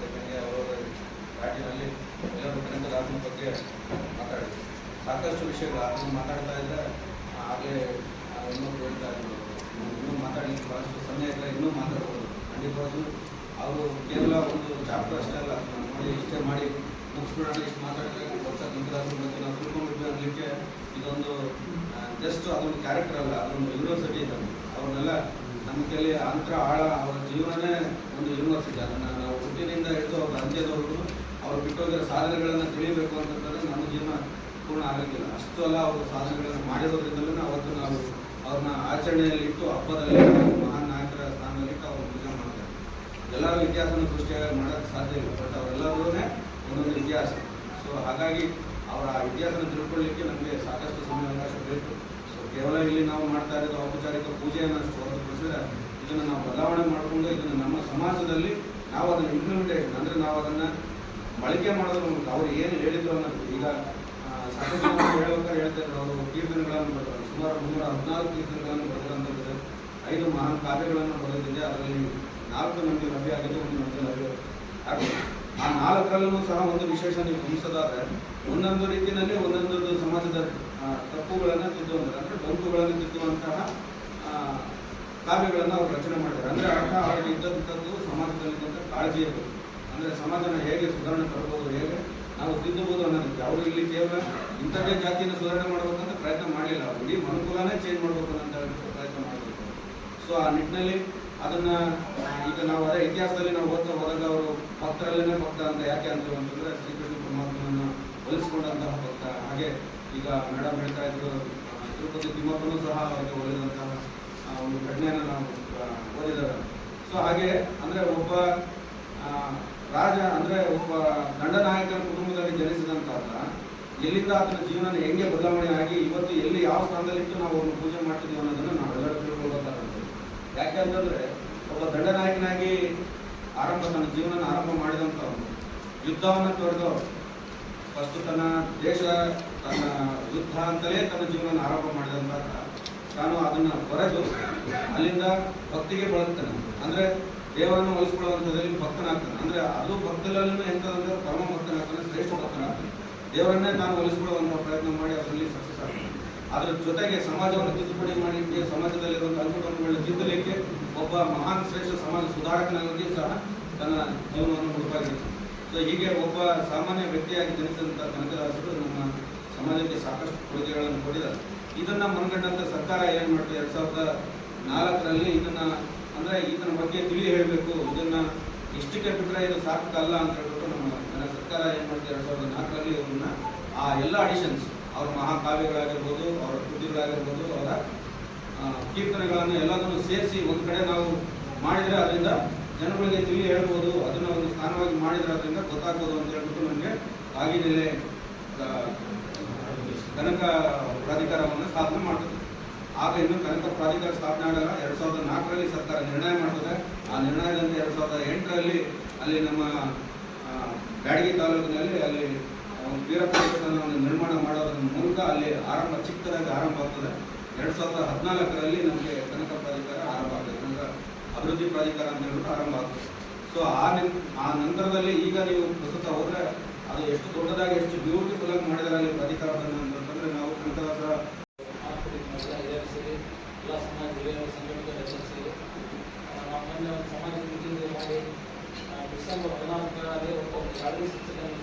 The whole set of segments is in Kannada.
ತಕ್ಕಂಗೆ ಅವರವರ ನಾಟಿನಲ್ಲಿ ಎಲ್ಲರೂ ಬಗ್ಗೆ ಮಾತಾಡಿದ್ರು. ಸಾಕಷ್ಟು ವಿಷಯಗಳು ಅದನ್ನು ಮಾತಾಡ್ತಾ ಇದ್ದರೆ ಆಗಲೇ ಇನ್ನೊಬ್ರು ಹೇಳ್ತಾ ಇದ್ರು ಇನ್ನೂ ಸಮಯ ಇಲ್ಲ ಇನ್ನೂ ಮಾತಾಡ್ಬೋದು. ಖಂಡಿತವಾಗ್ಲೂ ಅವರು ಕೇವಲ ಒಂದು ಚಾಪ್ಟರ್ ಅಷ್ಟೇ ಅಲ್ಲ ಮಾಡಿ ಇಷ್ಟೇ ಮಾಡಿ ಮುಗಿಸ್ಬಿಡೋಣ ಇಷ್ಟು ಮಾತಾಡಿದ್ರೆ ಹೊಸ ಕನಕದಾಸನ ಬಗ್ಗೆ ನಾವು ಅನ್ನಲಿಕ್ಕೆ ಇದೊಂದು ಜಸ್ಟ್ ಅದೊಂದು ಕ್ಯಾರೆಕ್ಟರ್ ಅಲ್ಲ, ಅದೊಂದು ಯೂನಿವರ್ಸಿಟಿ ಇದೆ. ಅವ್ರನ್ನೆಲ್ಲ ಕೈಲಿ ಅಂತರ ಆಳ, ಅವರ ಜೀವನೇ ಒಂದು ಯೂನಿವರ್ಸಿಟಿ. ಅದನ್ನು ನಾವು ಹುಟ್ಟಿನಿಂದ ಹಿಡಿದು ಅವ್ರ ಅಂತ್ಯದವರೆಗೂ ಅವ್ರು ಬಿಟ್ಟೋಗಿರೋ ಸಾಧನೆಗಳನ್ನು ತಿಳಿಬೇಕು ಅಂತಂದ್ರೆ ನಮ್ಮ ಜೀವನ ಪೂರ್ಣ ಆಗೋದಿಲ್ಲ. ಅಷ್ಟು ಅಲ್ಲ ಅವರು ಸಾಧನೆಗಳನ್ನು ಮಾಡಿರೋದ್ರಿಂದಲೇ ಅವತ್ತು ನಾವು ಅವ್ರನ್ನ ಆಚರಣೆಯಲ್ಲಿ ಇಟ್ಟು ಹಬ್ಬದಲ್ಲಿ ಮಹಾನ್ ನಾಯಕರ ಸ್ಥಾನದಲ್ಲಿ ಅವ್ರು ಅವ್ರ ಪೂಜೆ ಮಾಡ್ತಾರೆ ಎಲ್ಲರೂ ಇತಿಹಾಸನ ಸೃಷ್ಟಿಯಾಗಿ ಮಾಡೋಕ್ಕೆ ಸಾಧ್ಯ ಇಲ್ಲ. ಬಟ್ ಅವರೆಲ್ಲರೂ ಒಂದೊಂದು ಇತಿಹಾಸ. ಸೊ ಹಾಗಾಗಿ ಅವರ ಇತಿಹಾಸನ ತಿಳ್ಕೊಳ್ಳಿಕ್ಕೆ ನಮಗೆ ಸಾಕಷ್ಟು ಸಮಯ ಅವಕಾಶ ಬೇಕು ಸೊ ಕೇವಲ ಇಲ್ಲಿ ನಾವು ಮಾಡ್ತಾ ಇರೋದು ಔಪಚಾರಿಕ ಪೂಜೆಯನ್ನು ಅಷ್ಟು ಹೊರತುಪಡಿಸಿದ್ರೆ ಇದನ್ನು ನಾವು ಬದಲಾವಣೆ ಮಾಡಿಕೊಂಡು ಇದನ್ನು ನಮ್ಮ ಸಮಾಜದಲ್ಲಿ ನಾವು ಅದನ್ನು ಇಂಪ್ಲಿಮೆಂಟೇಷನ್ ಅಂದರೆ ನಾವು ಅದನ್ನು ಬಳಕೆ ಮಾಡೋದ್ರ ಮೂಲಕ ಅವ್ರು ಏನು ಹೇಳಿದ್ರು ಅನ್ನೋದು. ಈಗ ಸಾಕಷ್ಟು ಹೇಳ್ಬೇಕಾದ್ರೆ ಹೇಳ್ತಾರೆ ಅವರು ಕೀರ್ತನೆಗಳನ್ನು ಬರೆದರು. ಸುಮಾರು ಮುನ್ನೂರ ಹದಿನಾಲ್ಕು ಕೀರ್ತನೆಗಳನ್ನು ಬರೆದಂಥದ್ದು ಐದು ಮಹಾನ್ ಕಾವ್ಯಗಳನ್ನು ಬರೆದಿದೆ. ಅದರಲ್ಲಿ ನಾಲ್ಕು ನಮಗೆ ಲಭ್ಯ ಆಗಿದೆ, ಒಂದು ನಮಗೆ ಲಭ್ಯ ಆ ನಾಲ್ಕರಲ್ಲೂ ಸಹ ಒಂದು ವಿಶೇಷ ನೀವು ಗಮನಿಸೋದಾದ್ರೆ, ಒಂದೊಂದು ರೀತಿಯಲ್ಲಿ ಒಂದೊಂದು ಸಮಾಜದ ತಪ್ಪುಗಳನ್ನು ತಿದ್ದುವಂತಹ ಅಂದರೆ ಬಂಕುಗಳನ್ನು ತಿದ್ದುವಂತಹ ಕಾವ್ಯಗಳನ್ನು ಅವರು ರಚನೆ ಮಾಡಿದ್ದಾರೆ. ಅಂದರೆ ಅರ್ಥ ಅವರಿಗೆ ಇದ್ದಂಥದ್ದು ಸಮಾಜದಲ್ಲಿದ್ದಂಥ ಕಾಳಜಿ ಇರಬೇಕು. ಅಂದರೆ ಸಮಾಜನ ಹೇಗೆ ಸುಧಾರಣೆ ತರಬಹುದು ಹೇಗೆ ನಾವು ತಿದ್ದಬಹುದು ಅನ್ನೋದಕ್ಕೆ. ಅವರು ಇಲ್ಲಿ ಕೇವಲ ಇಂಥದ್ದೇ ಜಾತಿಯನ್ನು ಸುಧಾರಣೆ ಮಾಡಬೇಕಂತ ಪ್ರಯತ್ನ ಮಾಡಲಿಲ್ಲ. ಅವರು ಇಡೀ ಮನುಕುಲನೇ ಚೇಂಜ್ ಮಾಡಬೇಕು ಅಂತ ಹೇಳ್ಬಿಟ್ಟು ಪ್ರಯತ್ನ ಮಾಡಬೇಕು ಸೊ ಆ ನಿಟ್ಟಿನಲ್ಲಿ ಅದನ್ನು ಈಗ ನಾವು ಅದೇ ಇತಿಹಾಸದಲ್ಲಿ ನಾವು ಓದ್ತಾ ಹೋದಾಗ ಅವರು ಭಕ್ತರಲ್ಲೇ ಭಕ್ತ ಅಂತ ಯಾಕೆ ಅಂತ ಅಂತಂದರೆ ಶ್ರೀಕೃಷ್ಣ ಪರಮಾತ್ಮನನ್ನು ಹೋಲಿಸಿಕೊಂಡಂತಹ ಭಕ್ತ. ಹಾಗೆ ಈಗ ಮೇಡಮ್ ಹೇಳ್ತಾ ಇದ್ರು ತಿಮ್ಮಪ್ಪನೂ ಸಹ ಅವರಿಗೆ ಆ, ಒಂದು ಘಟನೆಯನ್ನು ನಾವು ಓದಿದ್ದೇವೆ ಸೊ ಹಾಗೆ ಅಂದರೆ ಒಬ್ಬ ರಾಜ ಅಂದರೆ ಒಬ್ಬ ದಂಡನಾಯಕನ ಕುಟುಂಬದಲ್ಲಿ ಜನಿಸಿದಂಥ ಎಲ್ಲಿಂದ ಆತನ ಜೀವನ ಹೆಂಗೆ ಬದಲಾವಣೆ ಆಗಿ ಇವತ್ತು ಎಲ್ಲಿ ಯಾವ ಸ್ಥಾನದಲ್ಲಿಟ್ಟು ನಾವು ಅವ್ರನ್ನ ಪೂಜೆ ಮಾಡ್ತಿದ್ದೀವಿ ಅನ್ನೋದನ್ನು ನಾವೆಲ್ಲರೂ ತಿಳ್ಕೊಳ್ಬೇಕಾಗುತ್ತೆ. ಯಾಕೆ ಅಂತಂದ್ರೆ ಒಬ್ಬ ದಂಡನಾಯಕನಾಗಿ ಆರಂಭ, ತನ್ನ ಜೀವನ ಆರಂಭ ಮಾಡಿದಂಥವ್ರು ಯುದ್ಧವನ್ನು ತೊರೆದವರು ಫಸ್ಟ್ ತನ್ನ ದೇಶ, ತನ್ನ ಯುದ್ಧ ಅಂತಲೇ ತನ್ನ ಜೀವನ ಆರಂಭ ಮಾಡಿದಂತ ತಾನು ಅದನ್ನು ಬರೆದು ಅಲ್ಲಿಂದ ಭಕ್ತಿಗೆ ಬಳಸ್ತಾನೆ ಅಂದ್ರೆ ದೇವರನ್ನು ಒಲಿಸ್ಕೊಳ್ಳುವಂಥದ್ದಲ್ಲಿ ಭಕ್ತನಾಗ್ತಾನೆ. ಅಂದ್ರೆ ಅದು ಭಕ್ತರಲ್ಲೂ ಎಂಥದಂದ್ರೆ ಪರಮ ಭಕ್ತನಾಗ್ತಾನೆ, ಶ್ರೇಷ್ಠ ಭಕ್ತನಾಗ್ತಾನೆ. ದೇವರನ್ನೇ ತಾನು ಒಲಿಸ್ಕೊಳ್ಳುವಂಥ ಪ್ರಯತ್ನ ಮಾಡಿ ಅದರಲ್ಲಿ ಸಕ್ಸಸ್ ಆಗ್ತಾನೆ. ಅದರ ಜೊತೆಗೆ ಸಮಾಜವನ್ನು ತಿದ್ದುಪಡಿ ಮಾಡಲಿಕ್ಕೆ, ಸಮಾಜದಲ್ಲಿರುವಂಥ ಅಂಕುಟೊಂಕುಗಳನ್ನ ತಿದ್ದಲಿಕ್ಕೆ ಒಬ್ಬ ಮಹಾನ್ ಶ್ರೇಷ್ಠ ಸಮಾಜ ಸುಧಾರಕನಾಗಿ ಸಹ ತನ್ನ ಜೀವನವನ್ನು ಮುಡುಪಾಗಿರ್ತಾನೆ ಸೊ ಹೀಗೆ ಒಬ್ಬ ಸಾಮಾನ್ಯ ವ್ಯಕ್ತಿಯಾಗಿ ಜನಿಸಿದಂಥ ಕನಕದಾಸರು ನಮ್ಮ ಸಮಾಜಕ್ಕೆ ಸಾಕಷ್ಟು ಕೊಡುಗೆಗಳನ್ನು ಕೊಟ್ಟಿದ್ದಾರೆ. ಇದನ್ನ ಮನಗಂಡಂತ ಸರ್ಕಾರ ಏನ್ ಮಾಡ್ತು ಎರಡ್ ಸಾವಿರದ ನಾಲ್ಕರಲ್ಲಿ ಇದನ್ನ, ಅಂದ್ರೆ ಈತನ ಬಗ್ಗೆ ತಿಳಿ ಹೇಳಬೇಕು. ಇದನ್ನ ಇಷ್ಟಕ್ಕೆ ಬಿಟ್ಟರೆ ಇದು ಸಾಕಲ್ಲ ಅಂತ ಹೇಳ್ಬಿಟ್ಟು ನಮ್ಮ ಸರ್ಕಾರ ಏನ್ ಮಾಡ್ತು ಎರಡ್ ಸಾವಿರದ ನಾಲ್ಕರಲ್ಲಿ ಇವ್ರನ್ನ ಆ ಎಲ್ಲ ಅಡಿಷನ್ಸ್ ಅವ್ರ ಮಹಾಕಾವ್ಯಗಳಾಗಿರ್ಬೋದು, ಅವರ ಕೃತಿಗಳಾಗಿರ್ಬೋದು, ಅವರ ಕೀರ್ತನೆಗಳನ್ನು ಎಲ್ಲದನ್ನು ಸೇರಿಸಿ ಒಂದು ಕಡೆ ನಾವು ಮಾಡಿದರೆ ಅದರಿಂದ ಜನಗಳಿಗೆ ತಿಳಿ ಹೇಳ್ಬೋದು. ಅದನ್ನು ಒಂದು ಸ್ಥಾನವಾಗಿ ಮಾಡಿದರೆ ಅದರಿಂದ ಗೊತ್ತಾಗ್ಬೋದು ಅಂತ ಹೇಳ್ಬಿಟ್ಟು ನನಗೆ ಆಗಿನೆಲೆ ಕನಕ ಪ್ರಾಧಿಕಾರವನ್ನು ಸ್ಥಾಪನೆ ಮಾಡ್ತದೆ. ಆಗ ಇನ್ನು ಕನಕ ಪ್ರಾಧಿಕಾರ ಸ್ಥಾಪನೆ ಆಗಲ್ಲ ಎರಡು ಸಾವಿರದ ನಾಲ್ಕರಲ್ಲಿ ಸರ್ಕಾರ ನಿರ್ಣಯ ಮಾಡ್ತದೆ. ಆ ನಿರ್ಣಯದಂತೆ ಎರಡು ಸಾವಿರದ ಎಂಟರಲ್ಲಿ ಅಲ್ಲಿ ನಮ್ಮ ಬ್ಯಾಡಗಿ ತಾಲೂಕಿನಲ್ಲಿ ಅಲ್ಲಿ ಒಂದು ವೀರಪ್ಪ ದೇವಸ್ಥಾನವನ್ನು ನಿರ್ಮಾಣ ಮಾಡೋದ್ರ ಮೂಲಕ ಅಲ್ಲಿ ಆರಂಭ, ಚಿಕ್ಕದಾಗಿ ಆರಂಭ ಆಗ್ತದೆ. ಎರಡು ಸಾವಿರದ ಹದಿನಾಲ್ಕರಲ್ಲಿ ನಮಗೆ ಕನಕ ಪ್ರಾಧಿಕಾರ ಆರಂಭ ಆಗ್ತದೆ. ಕನಕ ಅಭಿವೃದ್ಧಿ ಪ್ರಾಧಿಕಾರ ಅಂತ ಹೇಳ್ಬಿಟ್ಟು ಆರಂಭ ಆಗ್ತದೆ. ಸೊ ಆ ನಿ ಆ ನಂತರದಲ್ಲಿ ಈಗ ನೀವು ಪ್ರಸ್ತುತ ಹೋದರೆ ಅದು ಎಷ್ಟು ದೊಡ್ಡದಾಗಿ, ಎಷ್ಟು ಬ್ಯೂಟಿಫುಲ್ ಆಗಿ ಮಾಡಿದಾರೆ ಅಲ್ಲಿ ಪ್ರಾಧಿಕಾರದನ್ನು ಅಂತಂದ್ರೆ ನಾವು ಕನಕದಾಸ ಸೇರಿ ಎಲ್ಲ ಸಮಾಜ ಹಿರಿಯರ ಸಂಘಟನೆಗಳ ಹೆಸರು ಸೇರಿ ಆ, ನಾವು ಮೊನ್ನೆ ಒಂದು ಸಮಾಜ ಮೀಟಿಂಗ್ ಮಾಡಿ ಆ, ಡಿಸೆಂಬರ್ ಹದಿನಾಲ್ಕರಲ್ಲಿ ಒಬ್ಬ ಶಾಲೆಯ ಶಿಕ್ಷಕರನ್ನು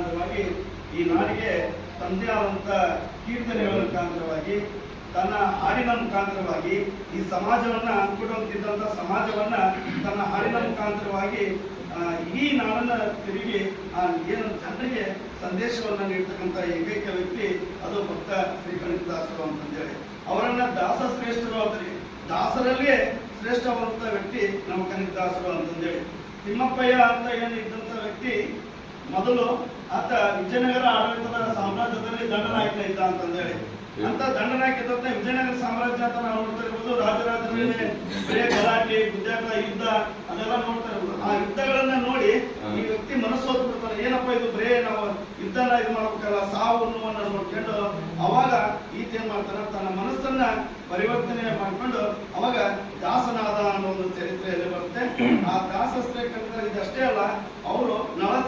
ಮುಖಾಂತರವಾಗಿ ಈ ನಾಡಿಗೆ ತಂದೆ ಆದಂಥ ಕೀರ್ತನೆಗಳ ಮುಖಾಂತರವಾಗಿ ತನ್ನ ಹಾಡಿನ ಮುಖಾಂತರವಾಗಿ ಈ ಸಮಾಜವನ್ನ ಅಂಕುಡೊಂದಿದ್ದಂಥ ಸಮಾಜವನ್ನ ತನ್ನ ಹಾಡಿನ ಮುಖಾಂತರವಾಗಿ ಈ ನಾಡನ್ನ ತಿರುಗಿ ಆ, ಏನು ಜನರಿಗೆ ಸಂದೇಶವನ್ನ ನೀಡ್ತಕ್ಕಂಥ ಏಕೈಕ ವ್ಯಕ್ತಿ ಅದು ಭಕ್ತ ಶ್ರೀ ಕನಕದಾಸರು ಅಂತಂದೇಳಿ. ಅವರನ್ನ ದಾಸ ಶ್ರೇಷ್ಠರು ಅಂತಾರೆ ದಾಸರಲ್ಲೇ ಶ್ರೇಷ್ಠವಾದಂಥ ವ್ಯಕ್ತಿ ನಮ್ಮ ಕನಕದಾಸರು ಅಂತಂದೇಳಿ. ತಿಮ್ಮಪ್ಪಯ್ಯ ಅಂತ ಏನು ಇದ್ದಂಥ ವ್ಯಕ್ತಿ ಮೊದಲು ಆತ ವಿಜಯನಗರ ಆಡಳಿತದ ಸಾಮ್ರಾಜ್ಯದಲ್ಲಿ ದಂಡನಾಯಕ ಇದ್ದ ಅಂತಂದೇಳಿ. ಅಂತ ದಂಡನಾಯಕ ವಿಜಯನಗರ ಸಾಮ್ರಾಜ್ಯ ಅಂತ ನಾವು ನೋಡ್ತಾ ಇರ್ಬೋದು. ರಾಜರಾಜರಲ್ಲಿ ಬರೇ ಗಲಾಟೆ ಗುದ್ದಾಟ ಯುದ್ಧ ಅದೆಲ್ಲ ನೋಡ್ತಾ ಇರ್ಬೋದು. ಆ ಯುದ್ಧಗಳನ್ನ ನೋಡಿ ಈ ವ್ಯಕ್ತಿ ಮನಸ್ಸು ಬಿಡ್ತಾನೆ. ಏನಪ್ಪ ಇದು ಬರೇ ನಾವು ಯುದ್ಧನ ಇದು ಮಾಡ್ಬೇಕಲ್ಲ ಸಾವು ನೋವನ್ನ ನೋಡ್ಕೊಂಡು ಅವಾಗ ಈತ ಏನ್ ಮಾಡ್ತಾನೆ? ತನ್ನ ಮನಸ್ಸನ್ನ ಪರಿವರ್ತನೆ ಮಾಡ್ಕೊಂಡು ಅವಾಗ ದಾಸನಾದ ಅನ್ನೋ ಒಂದು ಚರಿತ್ರೆಯಲ್ಲಿ ಬರುತ್ತೆ. ಆ ದಾಸಸ್ತ್ರೀ ಇದಷ್ಟೇ ಅಲ್ಲ ಅವರು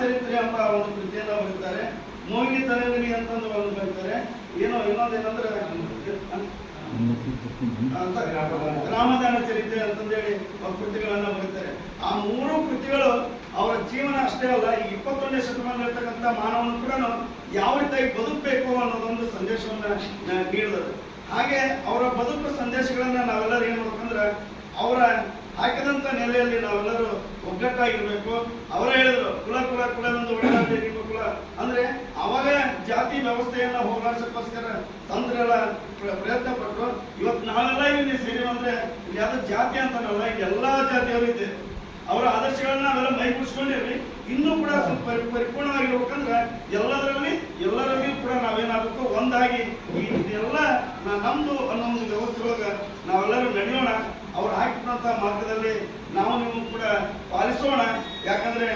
ಚರಿತ್ರೆ ಅಂತ ಒಂದು ಕೃತಿಯನ್ನ ಬರೀತಾರೆ. ಮೋಹಿನಿ ತರಂಗಿಣಿ ಅಂತಂದು ಒಂದು ಬರೀತಾರೆ. ಏನೋ ಇನ್ನೊಂದೇನಂದ್ರೆ ಅಂತ ರಾಮದಾನ ಚರಿತ್ರೆ ಅಂತಂದೇಳಿ ಕೃತಿಗಳನ್ನ ಬರೀತಾರೆ. ಆ ಮೂರು ಕೃತಿಗಳು ಅವರ ಜೀವನ ಅಷ್ಟೇ ಅಲ್ಲ, ಈ ಇಪ್ಪತ್ತೊಂದನೇ ಶತಮಾನ ಇರ್ತಕ್ಕಂಥ ಮಾನವನು ಕೂಡ ಯಾವ ರೀತಿಯಾಗಿ ಬದುಕಬೇಕು ಅನ್ನೋದೊಂದು ಸಂದೇಶವನ್ನ ನೀಡಿದರು ಹಾಗೆ ಅವರ ಬದುಕು ಸಂದೇಶಗಳನ್ನ ನಾವೆಲ್ಲರೂ ಏನ್ ಮಾಡ್ಬೇಕಂದ್ರೆ ಅವರ ಹಾಕಿದಂತ ನೆಲೆಯಲ್ಲಿ ನಾವೆಲ್ಲರೂ ಒಗ್ಗಟ್ಟಾಗಿರ್ಬೇಕು. ಅವರೇ ಹೇಳಿದ್ರು, ಕುಲ ಕುಲ ಕುಲವೆಂದು ಒಳ್ಳೆಯದೇ ನಿಮ್ಮ ಕುಲ. ಅಂದ್ರೆ ಅವಾಗ ಜಾತಿ ವ್ಯವಸ್ಥೆಯನ್ನ ಹೋಗಲಾಡಿಸಕ್ಕೋಸ್ಕರ ತಂತ್ರಗಳ ಪ್ರ- ಪ್ರಯತ್ನ ಪಟ್ಟರು ಇವತ್ತು ನಾವೆಲ್ಲ ಇಲ್ಲಿ ಸೇರಿ ಅಂದ್ರೆ ಇಲ್ಲಿ ಯಾವ್ದು ಜಾತಿ ಅಂತನಲ್ಲ, ಇಲ್ಲಿ ಎಲ್ಲಾ ಜಾತಿಯವರು ಇದೆ. ಅವರ ಆದರ್ಶಗಳನ್ನ ನಾವೆಲ್ಲ ಮೈ ಮುಡ್ಸ್ಕೊಂಡಿರ್ರಿ ಇನ್ನೂ ಕೂಡ ಸ್ವಲ್ಪ ಪರಿ- ಪರಿಪೂರ್ಣವಾಗಿರ್ಬೇಕಂದ್ರೆ ಎಲ್ಲದರಲ್ಲಿ, ಎಲ್ಲರಲ್ಲಿಯೂ ಕೂಡ ನಾವೇನಾಗಬೇಕು? ಒಂದಾಗಿ ಇದೆಲ್ಲ ನಮ್ಮದು ಅನ್ನೋ ಒಂದು ವ್ಯವಸ್ಥೆ ಒಳಗ ನಾವೆಲ್ಲರೂ ನಡೆಯೋಣ. ಅವ್ರು ಹಾಕಿದಂತ ಮಾರ್ಗದಲ್ಲಿ ನಾವು ನೀವು ಕೂಡ ಪಾಲಿಸೋಣ. ಯಾಕಂದ್ರೆ